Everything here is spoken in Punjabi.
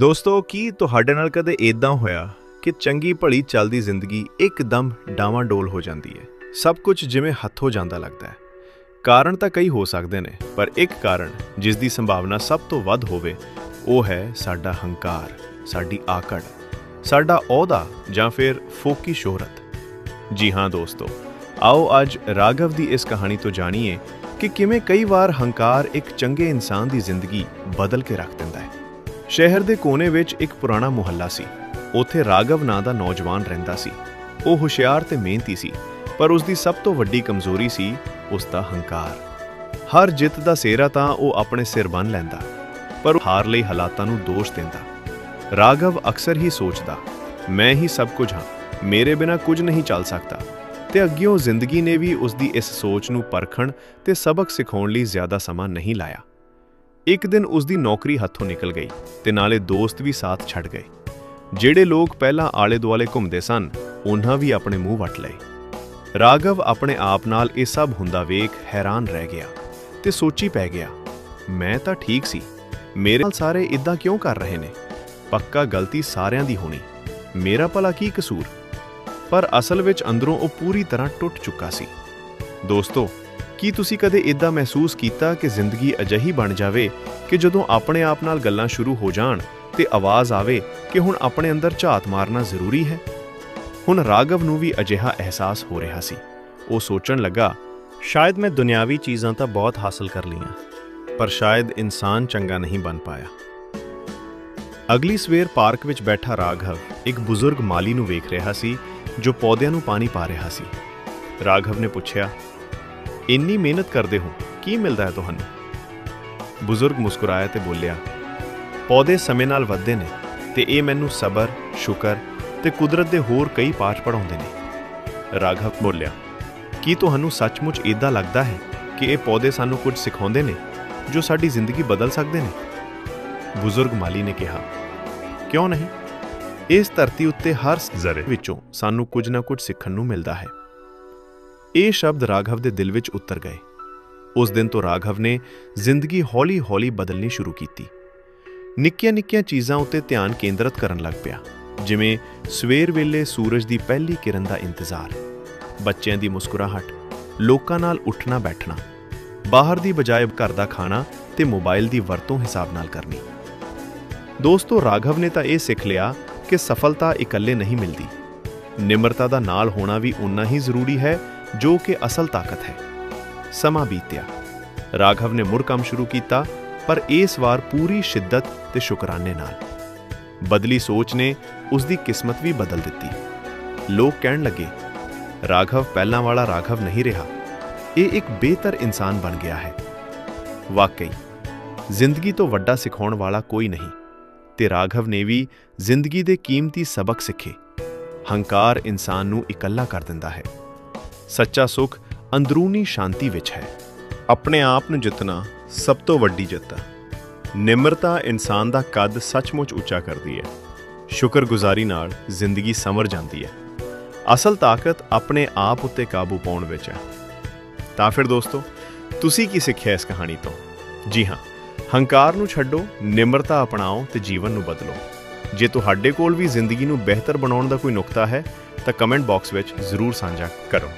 ਦੋਸਤੋ, ਕੀ ਤੁਹਾਡੇ ਨਾਲ ਕਦੇ ਇਦਾਂ ਹੋਇਆ ਕਿ ਚੰਗੀ ਭਲੀ ਚੱਲਦੀ ਜ਼ਿੰਦਗੀ ਇੱਕਦਮ ਡਾਵਾਂਡੋਲ ਹੋ ਜਾਂਦੀ ਹੈ? ਸਭ ਕੁਝ ਜਿਵੇਂ ਹੱਥੋਂ ਜਾਂਦਾ ਲੱਗਦਾ ਹੈ। ਕਾਰਨ ਤਾਂ ਕਈ ਹੋ ਸਕਦੇ ਨੇ, ਪਰ ਇੱਕ ਕਾਰਨ ਜਿਸ ਦੀ ਸੰਭਾਵਨਾ ਸਭ ਤੋਂ ਵੱਧ ਹੋਵੇ, ਉਹ ਹੈ ਸਾਡਾ ਹੰਕਾਰ, ਸਾਡੀ ਆਕੜ, ਸਾਡਾ ਅਹੁਦਾ ਜਾਂ ਫਿਰ ਫੋਕੀ ਸ਼ੋਹਰਤ। ਜੀ ਹਾਂ ਦੋਸਤੋ, ਆਓ ਅੱਜ ਰਾਘਵ ਦੀ ਇਸ ਕਹਾਣੀ ਤੋਂ ਜਾਣੀਏ ਕਿ ਕਿਵੇਂ ਕਈ ਵਾਰ ਹੰਕਾਰ ਇੱਕ ਚੰਗੇ ਇਨਸਾਨ ਦੀ ਜ਼ਿੰਦਗੀ ਬਦਲ ਕੇ ਰੱਖ ਦਿੰਦਾ ਹੈ। ਸ਼ਹਿਰ ਦੇ ਕੋਨੇ ਵਿੱਚ ਇੱਕ ਪੁਰਾਣਾ ਮੁਹੱਲਾ ਸੀ। ਉੱਥੇ ਰਾਘਵ ਨਾਂ ਦਾ ਨੌਜਵਾਨ ਰਹਿੰਦਾ ਸੀ। ਉਹ ਹੁਸ਼ਿਆਰ ਤੇ ਮਿਹਨਤੀ ਸੀ, ਪਰ ਉਸ ਦੀ ਸਭ ਤੋਂ ਵੱਡੀ ਕਮਜ਼ੋਰੀ ਸੀ ਉਸ ਦਾ ਹੰਕਾਰ। ਹਰ ਜਿੱਤ ਦਾ ਸਿਹਰਾ ਤਾਂ ਉਹ ਆਪਣੇ ਸਿਰ ਬੰਨ ਲੈਂਦਾ, ਪਰ ਹਾਰ ਲਈ ਹਾਲਾਤਾਂ ਨੂੰ ਦੋਸ਼ ਦਿੰਦਾ। ਰਾਘਵ ਅਕਸਰ ਹੀ ਸੋਚਦਾ, ਮੈਂ ਹੀ ਸਭ ਕੁਝ ਹਾਂ, ਮੇਰੇ ਬਿਨਾ ਕੁਝ ਨਹੀਂ ਚੱਲ ਸਕਦਾ। ਤੇ ਅੱਗਿਓਂ ਜ਼ਿੰਦਗੀ ਨੇ ਵੀ ਉਸ ਦੀ ਇਸ ਸੋਚ ਨੂੰ ਪਰਖਣ ਤੇ ਸਬਕ ਸਿਖਾਉਣ ਲਈ ਜ਼ਿਆਦਾ ਸਮਾਂ ਨਹੀਂ ਲਾਇਆ। ਇੱਕ ਦਿਨ ਉਸ ਦੀ ਨੌਕਰੀ ਹੱਥੋਂ ਨਿਕਲ ਗਈ ਤੇ ਨਾਲੇ ਦੋਸਤ ਵੀ ਸਾਥ ਛੱਡ ਗਏ। ਜਿਹੜੇ ਲੋਕ ਪਹਿਲਾਂ ਆਲੇ ਦੁਆਲੇ ਘੁੰਮਦੇ ਸਨ, ਉਹਨਾਂ ਵੀ ਆਪਣੇ ਮੂੰਹ ਵੱਟ ਲਏ। ਰਾਘਵ ਆਪਣੇ ਆਪ ਨਾਲ ਇਹ ਸਭ ਹੁੰਦਾ ਵੇਖ ਹੈਰਾਨ ਰਹਿ ਗਿਆ ਤੇ ਸੋਚੀ ਪੈ ਗਿਆ, ਮੈਂ ਤਾਂ ਠੀਕ ਸੀ। ਮੇਰੇ ਨਾਲ ਸਾਰੇ ਇਦਾਂ ਕਿਉਂ ਕਰ ਰਹੇ ਨੇ? ਪੱਕਾ ਗਲਤੀ ਸਾਰਿਆਂ ਦੀ ਹੋਣੀ। ਮੇਰਾ ਭਲਾ ਕੀ ਕਸੂਰ? ਪਰ ਅਸਲ ਵਿੱਚ ਅੰਦਰੋਂ ਉਹ ਪੂਰੀ ਤਰ੍ਹਾਂ ਟੁੱਟ ਚੁੱਕਾ ਸੀ। ਦੋਸਤੋ ਕੀ ਤੁਸੀਂ ਕਦੇ ਇਦਾਂ ਮਹਿਸੂਸ ਕੀਤਾ ਕਿ ਜ਼ਿੰਦਗੀ ਅਜਿਹੀ ਬਣ ਜਾਵੇ ਕਿ ਜਦੋਂ ਆਪਣੇ ਆਪ ਨਾਲ ਗੱਲਾਂ ਸ਼ੁਰੂ ਹੋ ਜਾਣ ਤੇ ਆਵਾਜ਼ ਆਵੇ ਕਿ ਹੁਣ ਆਪਣੇ ਅੰਦਰ ਝਾਤ ਮਾਰਨਾ ਜ਼ਰੂਰੀ ਹੈ? ਹੁਣ ਰਾਘਵ ਨੂੰ ਵੀ ਅਜਿਹਾ ਅਹਿਸਾਸ ਹੋ ਰਿਹਾ ਸੀ। ਉਹ ਸੋਚਣ ਲੱਗਾ, ਸ਼ਾਇਦ ਮੈਂ ਦੁਨਿਆਵੀ ਚੀਜ਼ਾਂ ਤਾਂ ਬਹੁਤ ਹਾਸਲ ਕਰ ਲਈਆਂ, ਪਰ ਸ਼ਾਇਦ ਇਨਸਾਨ ਚੰਗਾ ਨਹੀਂ ਬਣ ਪਾਇਆ। ਅਗਲੀ ਸਵੇਰ ਪਾਰਕ ਵਿੱਚ ਬੈਠਾ ਰਾਘਵ ਇੱਕ ਬਜ਼ੁਰਗ ਮਾਲੀ ਨੂੰ ਵੇਖ ਰਿਹਾ ਸੀ, ਜੋ ਪੌਦਿਆਂ ਨੂੰ ਪਾਣੀ ਪਾ ਰਿਹਾ ਸੀ। ਰਾਘਵ ਨੇ ਪੁੱਛਿਆ ਇੰਨੀ ਮਿਹਨਤ ਕਰਦੇ ਹੋ, ਕੀ ਮਿਲਦਾ ਹੈ ਤੁਹਾਨੂੰ? ਬਜ਼ੁਰਗ ਮੁਸਕਰਾਇਆ ਤੇ ਬੋਲਿਆ, ਪੌਦੇ ਸਮੇਂ ਨਾਲ ਵੱਧਦੇ ਨੇ ਤੇ ਇਹ ਮੈਨੂੰ ਸਬਰ, ਸ਼ੁਕਰ ਤੇ ਕੁਦਰਤ ਦੇ ਹੋਰ ਕਈ ਪਾਠ ਪੜਾਉਂਦੇ ਨੇ। ਰਾਘਵ ਬੋਲਿਆ, ਕੀ ਤੁਹਾਨੂੰ ਸੱਚਮੁੱਚ ਇਦਾਂ ਲੱਗਦਾ ਹੈ ਕਿ ਇਹ ਪੌਦੇ ਸਾਨੂੰ ਕੁਝ ਸਿਖਾਉਂਦੇ ਨੇ, ਜੋ ਸਾਡੀ ਜ਼ਿੰਦਗੀ ਬਦਲ ਸਕਦੇ ਨੇ? ਬਜ਼ੁਰਗ ਮਾਲੀ ਨੇ ਕਿਹਾ, ਕਿਉਂ ਨਹੀਂ? ਇਸ ਧਰਤੀ ਉੱਤੇ ਹਰ ਜ਼ਰੇ ਵਿੱਚੋਂ ਸਾਨੂੰ ਕੁਝ ਨਾ ਕੁਝ ਸਿੱਖਣ ਨੂੰ ਮਿਲਦਾ ਹੈ। ਇਹ ਸ਼ਬਦ ਰਾਘਵ ਦੇ ਦਿਲ ਵਿੱਚ ਉਤਰ ਗਏ। ਉਸ ਦਿਨ ਤੋਂ ਰਾਘਵ ਨੇ ਜ਼ਿੰਦਗੀ ਹੌਲੀ-ਹੌਲੀ ਬਦਲਣੀ ਸ਼ੁਰੂ ਕੀਤੀ। ਨਿੱਕੀਆਂ-ਨਿੱਕੀਆਂ ਚੀਜ਼ਾਂ ਉੱਤੇ ਧਿਆਨ ਕੇਂਦਰਿਤ ਕਰਨ ਲੱਗ ਪਿਆ, ਜਿਵੇਂ ਸਵੇਰ ਵੇਲੇ ਸੂਰਜ ਦੀ ਪਹਿਲੀ ਕਿਰਨ ਦਾ ਇੰਤਜ਼ਾਰ, ਬੱਚਿਆਂ ਦੀ ਮੁਸਕਰਾਹਟ, ਲੋਕਾਂ ਨਾਲ ਉੱਠਣਾ ਬੈਠਣਾ ਬਾਹਰ ਦੀ ਬਜਾਏ ਘਰ ਦਾ ਖਾਣਾ ਤੇ ਮੋਬਾਈਲ ਦੀ ਵਰਤੋਂ ਹਿਸਾਬ ਨਾਲ ਕਰਨੀ। ਦੋਸਤੋ, ਰਾਘਵ ਨੇ ਤਾਂ ਇਹ ਸਿੱਖ ਲਿਆ ਕਿ ਸਫਲਤਾ ਇਕੱਲੇ ਨਹੀਂ ਮਿਲਦੀ। ਨਿਮਰਤਾ ਦਾ ਨਾਲ ਹੋਣਾ ਵੀ ਉਨਾ ਹੀ ਜ਼ਰੂਰੀ ਹੈ ਜੋ ਕਿ ਅਸਲ ਤਾਕਤ ਹੈ। ਸਮਾਂ ਬੀਤਿਆ। ਰਾਘਵ ਨੇ ਮੁੜ ਕੰਮ ਸ਼ੁਰੂ ਕੀਤਾ, ਪਰ ਇਸ ਵਾਰ ਪੂਰੀ ਸ਼ਿੱਦਤ ਤੇ ਸ਼ੁਕਰਾਨੇ ਨਾਲ। ਬਦਲੀ ਸੋਚ ਨੇ ਉਸ ਦੀ ਕਿਸਮਤ ਵੀ ਬਦਲ ਦਿੱਤੀ। ਲੋਕ ਕਹਿਣ ਲੱਗੇ, ਰਾਘਵ ਪਹਿਲਾਂ ਵਾਲਾ ਰਾਘਵ ਨਹੀਂ ਰਿਹਾ। ਇਹ ਇੱਕ ਬਿਹਤਰ ਇਨਸਾਨ ਬਣ ਗਿਆ ਹੈ। ਵਾਕਈ, ਜ਼ਿੰਦਗੀ ਤੋਂ ਵੱਡਾ ਸਿਖਾਉਣ ਵਾਲਾ ਕੋਈ ਨਹੀਂ। ਤੇ ਰਾਘਵ ਨੇ ਵੀ ਜ਼ਿੰਦਗੀ ਦੇ ਕੀਮਤੀ ਸਬਕ ਸਿੱਖੇ। ਹੰਕਾਰ ਇਨਸਾਨ ਨੂੰ ਇਕੱਲਾ ਕਰ ਦਿੰਦਾ ਹੈ। ਸੱਚਾ ਸੁਖ ਅੰਦਰੂਨੀ ਸ਼ਾਂਤੀ ਵਿੱਚ ਹੈ। ਆਪਣੇ ਆਪ ਨੂੰ ਜਿੱਤਣਾ ਸਭ ਤੋਂ ਵੱਡੀ ਜਿੱਤ ਹੈ। ਨਿਮਰਤਾ ਇਨਸਾਨ ਦਾ ਕੱਦ ਸੱਚਮੁੱਚ ਉੱਚਾ ਕਰਦੀ ਹੈ। ਸ਼ੁਕਰਗੁਜ਼ਾਰੀ ਨਾਲ ਜ਼ਿੰਦਗੀ ਸਮਰ ਜਾਂਦੀ ਹੈ। ਅਸਲ ਤਾਕਤ ਆਪਣੇ ਆਪ ਉੱਤੇ ਕਾਬੂ ਪਾਉਣ ਵਿੱਚ ਹੈ। ਤਾਂ ਫਿਰ ਦੋਸਤੋ, ਤੁਸੀਂ ਕੀ ਸਿੱਖਿਆ ਇਸ ਕਹਾਣੀ ਤੋਂ? ਜੀ ਹਾਂ, ਹੰਕਾਰ ਨੂੰ ਛੱਡੋ, ਨਿਮਰਤਾ ਅਪਣਾਓ ਤੇ ਜੀਵਨ ਨੂੰ ਬਦਲੋ। ਜੇ ਤੁਹਾਡੇ ਕੋਲ ਵੀ ਜ਼ਿੰਦਗੀ ਨੂੰ ਬਿਹਤਰ ਬਣਾਉਣ ਦਾ ਕੋਈ ਨੁਕਤਾ ਹੈ, ਤਾਂ ਕਮੈਂਟ ਬਾਕਸ ਵਿੱਚ ਜ਼ਰੂਰ ਸਾਂਝਾ ਕਰੋ।